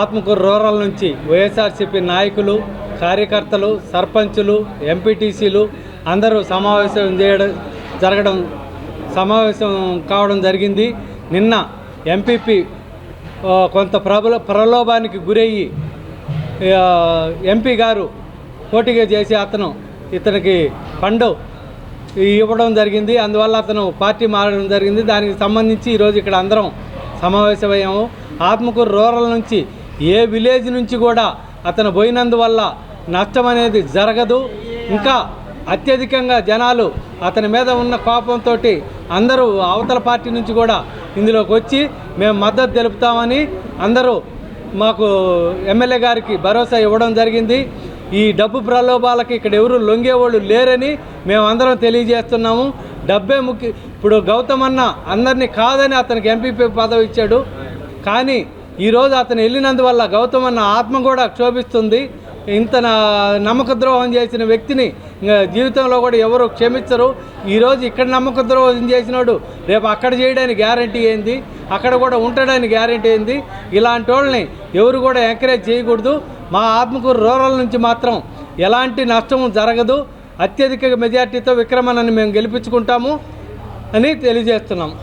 Atmakur rural నుంచి వైఎస్ఆర్సీపీ నాయకులు కార్యకర్తలు సర్పంచులు ఎంపీటీసీలు అందరూ సమావేశం చేయడం జరగడం సమావేశం కావడం జరిగింది. నిన్న ఎంపీపీ కొంత ప్రబల ప్రలోభానికి గురయ్యి ఎంపీ గారు పోటీగా చేసి అతను ఇతనికి ఫండ్ ఇవ్వడం జరిగింది. అందువల్ల అతను పార్టీ మారడం జరిగింది. దానికి సంబంధించి ఈరోజు ఇక్కడ అందరం సమావేశమయ్యాము. ఆత్మకూరు రూరల్ నుంచి ఏ విలేజ్ నుంచి కూడా అతను పోయినందువల్ల నష్టం అనేది జరగదు. ఇంకా అత్యధికంగా జనాలు అతని మీద ఉన్న కోపంతో అందరూ అవతల పార్టీ నుంచి కూడా ఇందులోకి వచ్చి మేము మద్దతు తెలుపుతామని అందరూ మాకు ఎమ్మెల్యే గారికి భరోసా ఇవ్వడం జరిగింది. ఈ డబ్బు ప్రలోభాలకి ఇక్కడ ఎవరు లొంగేవాళ్ళు లేరని మేము అందరం తెలియజేస్తున్నాము. డబ్బే ముఖ్య ఇప్పుడు గౌతమ్ అన్న అందరినీ కాదని అతనికి ఎంపీపీ పదవి ఇచ్చాడు. కానీ ఈరోజు అతను వెళ్ళినందువల్ల గౌతమ్ అన్న ఆత్మ కూడా క్షోభిస్తుంది. ఇంత నా- నమ్మక ద్రోహం చేసిన వ్యక్తిని జీవితంలో కూడా ఎవరు క్షమించరు. ఈరోజు ఇక్కడ నమ్మక ద్రోహం చేసినాడు రేపు అక్కడ చేయడానికి గ్యారంటీ ఏంది? అక్కడ కూడా ఉండడానికి గ్యారంటీ ఏంది? ఇలాంటి వాళ్ళని ఎవరు కూడా ఎంకరేజ్ చేయకూడదు. మా ఆత్మకూరు రూరల్ నుంచి మాత్రం ఎలాంటి నష్టం జరగదు. అత్యధిక మెజార్టీతో విక్రమణని మేము గెలిపించుకుంటాము అని తెలియజేస్తున్నాం.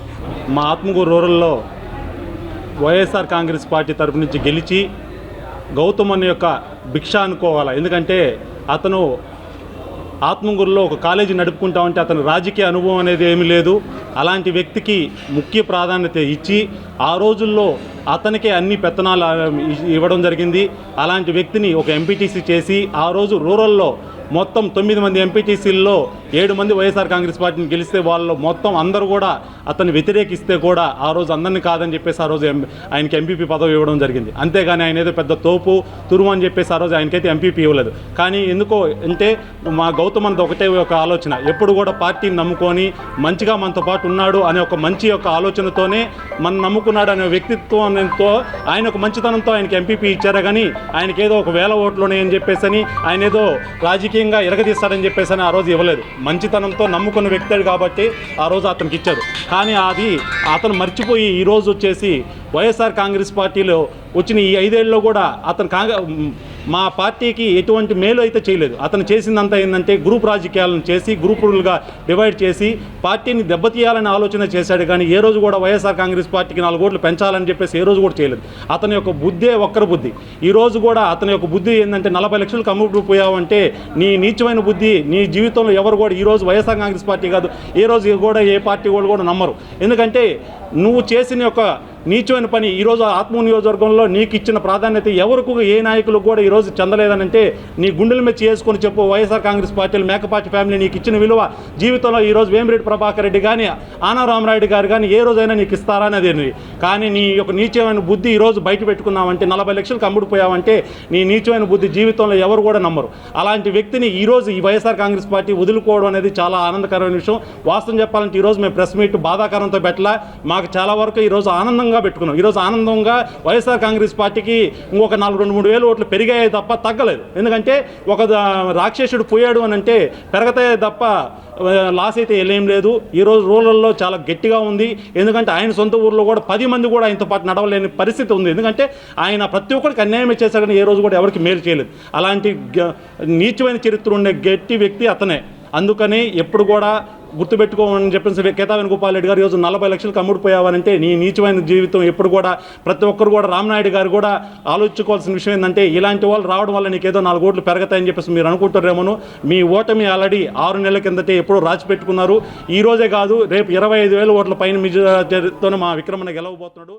మా ఆత్మకూరు రూరల్లో వైఎస్ఆర్ కాంగ్రెస్ పార్టీ తరపు నుంచి గెలిచి గౌతమ్ అనే యొక్క భిక్ష అనుకోవాలా? ఎందుకంటే అతను ఆత్మగురులో ఒక కాలేజీ నడుపుకుంటా ఉంటే అతను రాజకీయ అనుభవం అనేది ఏమీ లేదు. అలాంటి వ్యక్తికి ముఖ్య ప్రాధాన్యత ఇచ్చి ఆ రోజుల్లో అతనికే అన్ని పెత్తనాలు ఇవ్వడం జరిగింది. అలాంటి వ్యక్తిని ఒక ఎంపీటీసీ చేసి ఆ రోజు రూరల్లో మొత్తం తొమ్మిది మంది ఎంపీటీసీల్లో ఏడు మంది వైఎస్ఆర్ కాంగ్రెస్ పార్టీని గెలిస్తే వాళ్ళు మొత్తం అందరూ కూడా అతన్ని వ్యతిరేకిస్తే కూడా ఆ రోజు అందరిని కాదని చెప్పేసి ఆ రోజు ఆయనకి ఎంపీపీ పదవి ఇవ్వడం జరిగింది. అంతేగాని ఆయన ఏదో పెద్ద తోపు తురుము అని చెప్పేసి ఆ రోజు ఆయనకైతే ఎంపీపీ ఇవ్వలేదు. కానీ ఎందుకో అంటే మా గౌతమ్ అంత ఒకటే ఒక ఆలోచన. ఎప్పుడు కూడా పార్టీని నమ్ముకొని మంచిగా మనతో పాటు ఉన్నాడు అనే ఒక మంచి యొక్క ఆలోచనతోనే మనం నమ్ముకున్నాడు అనే వ్యక్తిత్వంతో ఆయన ఒక మంచితనంతో ఆయనకి ఎంపీపీ ఇచ్చారా కానీ ఆయనకి ఏదో ఒక వేల ఓట్లు ఉన్నాయని చెప్పేసి అని ఆయన ఏదో రాజకీయ రాజకీయంగా ఎరగదీస్తాడని చెప్పేసి అని ఆ రోజు ఇవ్వలేదు. మంచితనంతో నమ్ముకున్న వ్యక్తాడు కాబట్టి ఆ రోజు అతనికి ఇచ్చారు కానీ అది అతను మర్చిపోయి ఈ రోజు వచ్చేసి వైఎస్ఆర్ కాంగ్రెస్ పార్టీలో వచ్చిన ఈ ఐదేళ్ళలో కూడా అతను కాంగ్రెస్ మా పార్టీకి ఎటువంటి మేలు అయితే చేయలేదు. అతను చేసిందంతా ఏంటంటే గ్రూప్ రాజకీయాలను చేసి గ్రూపులుగా డివైడ్ చేసి పార్టీని దెబ్బతీయాలని ఆలోచన చేశాడు. కానీ ఏ రోజు కూడా వైఎస్ఆర్ కాంగ్రెస్ పార్టీకి నాలుగు ఓట్లు పెంచాలని చెప్పేసి ఏ రోజు కూడా చేయలేదు. అతని యొక్క బుద్ధే ఒక్కరి బుద్ధి. ఈ రోజు కూడా అతని యొక్క బుద్ధి ఏంటంటే నలభై లక్షలు కమ్ముడు పోయావంటే నీ నీచమైన బుద్ధి నీ జీవితంలో ఎవరు కూడా ఈ రోజు వైఎస్ఆర్ కాంగ్రెస్ పార్టీ కాదు. ఏ రోజు కూడా ఏ పార్టీ వాళ్ళు కూడా నమ్మరు. ఎందుకంటే నువ్వు చేసిన యొక్క నీచమైన పని ఈరోజు ఆత్మ నియోజకవర్గంలో నీకు ఇచ్చిన ప్రాధాన్యత ఎవరికి ఏ నాయకులకు కూడా ఈరోజు చెందలేదనంటే నీ గుండెల మెచ్చి చేసుకొని చెప్పు వైఎస్ఆర్ కాంగ్రెస్ పార్టీలు మేకపాటి ఫ్యామిలీ నీకు ఇచ్చిన విలువ జీవితంలో ఈరోజు వేమిరెడ్డి ప్రభాకర్ రెడ్డి కానీ ఆనారామరాయుడు గారు కానీ ఏ రోజైనా నీకు ఇస్తారా అనేది కానీ నీ యొక్క నీచమైన బుద్ధి ఈరోజు బయట పెట్టుకున్నావంటే నలభై లక్షలకు అమ్ముడిపోయావంటే నీ నీచమైన బుద్ధి జీవితంలో ఎవరు కూడా నమ్మరు. అలాంటి వ్యక్తిని ఈరోజు ఈ వైఎస్ఆర్ కాంగ్రెస్ పార్టీ వదులుకోవడం అనేది చాలా ఆనందకరమైన విషయం. వాస్తవం చెప్పాలంటే ఈరోజు మేము ప్రెస్ మీట్ బాధాకరంతో పెట్టలా. మాకు చాలా వరకు ఈరోజు ఆనందంగా పెట్టుకున్నాం. ఈరోజు ఆనందంగా వైఎస్ఆర్ కాంగ్రెస్ పార్టీకి ఇంకొక నాలుగు రెండు మూడు వేలు ఓట్లు పెరిగాయి తప్ప తగ్గలేదు. ఎందుకంటే ఒక రాక్షసుడు పోయాడు అని అంటే పెరగతాయే తప్ప లాస్ అయితే ఏం లేదు. ఈరోజు రూరల్లో చాలా గట్టిగా ఉంది. ఎందుకంటే ఆయన సొంత ఊర్లో కూడా పది మంది కూడా ఆయనతో పాటు నడవలేని పరిస్థితి ఉంది. ఎందుకంటే ఆయన ప్రతి ఒక్కరికి అన్యాయం చేశాడని ఏ రోజు కూడా ఎవరికి మేలు చేయలేదు. అలాంటి గ- నీచమైన చరిత్ర ఉండే గట్టి వ్యక్తి అతనే. అందుకని ఎప్పుడు కూడా గుర్తుపెట్టుకోమని చెప్పేసి కేతా వేణుగోపాల్ రెడ్డి గారు ఈరోజు నలభై లక్షలకు అమ్ముడుపోయావనంటే నీ నీచమైన జీవితం ఎప్పుడు కూడా ప్రతి ఒక్కరు కూడా రామనాయుడు గారు కూడా ఆలోచించుకోవాల్సిన విషయం ఏంటంటే ఇలాంటి వాళ్ళు రావడం వల్ల నీకు ఏదో నాలుగు ఓట్లు పెరగతాయని చెప్పేసి మీరు అనుకుంటారేమోను మీ ఓటమి ఆల్రెడీ ఆరు నెలల కిందటే ఎప్పుడో రాసి పెట్టుకున్నారు. ఈ రోజే కాదు రేపు ఇరవై ఐదు వేల ఓట్ల పైన మెజారిటీతోనే మా విక్రమణ గెలవబోతున్నాడు.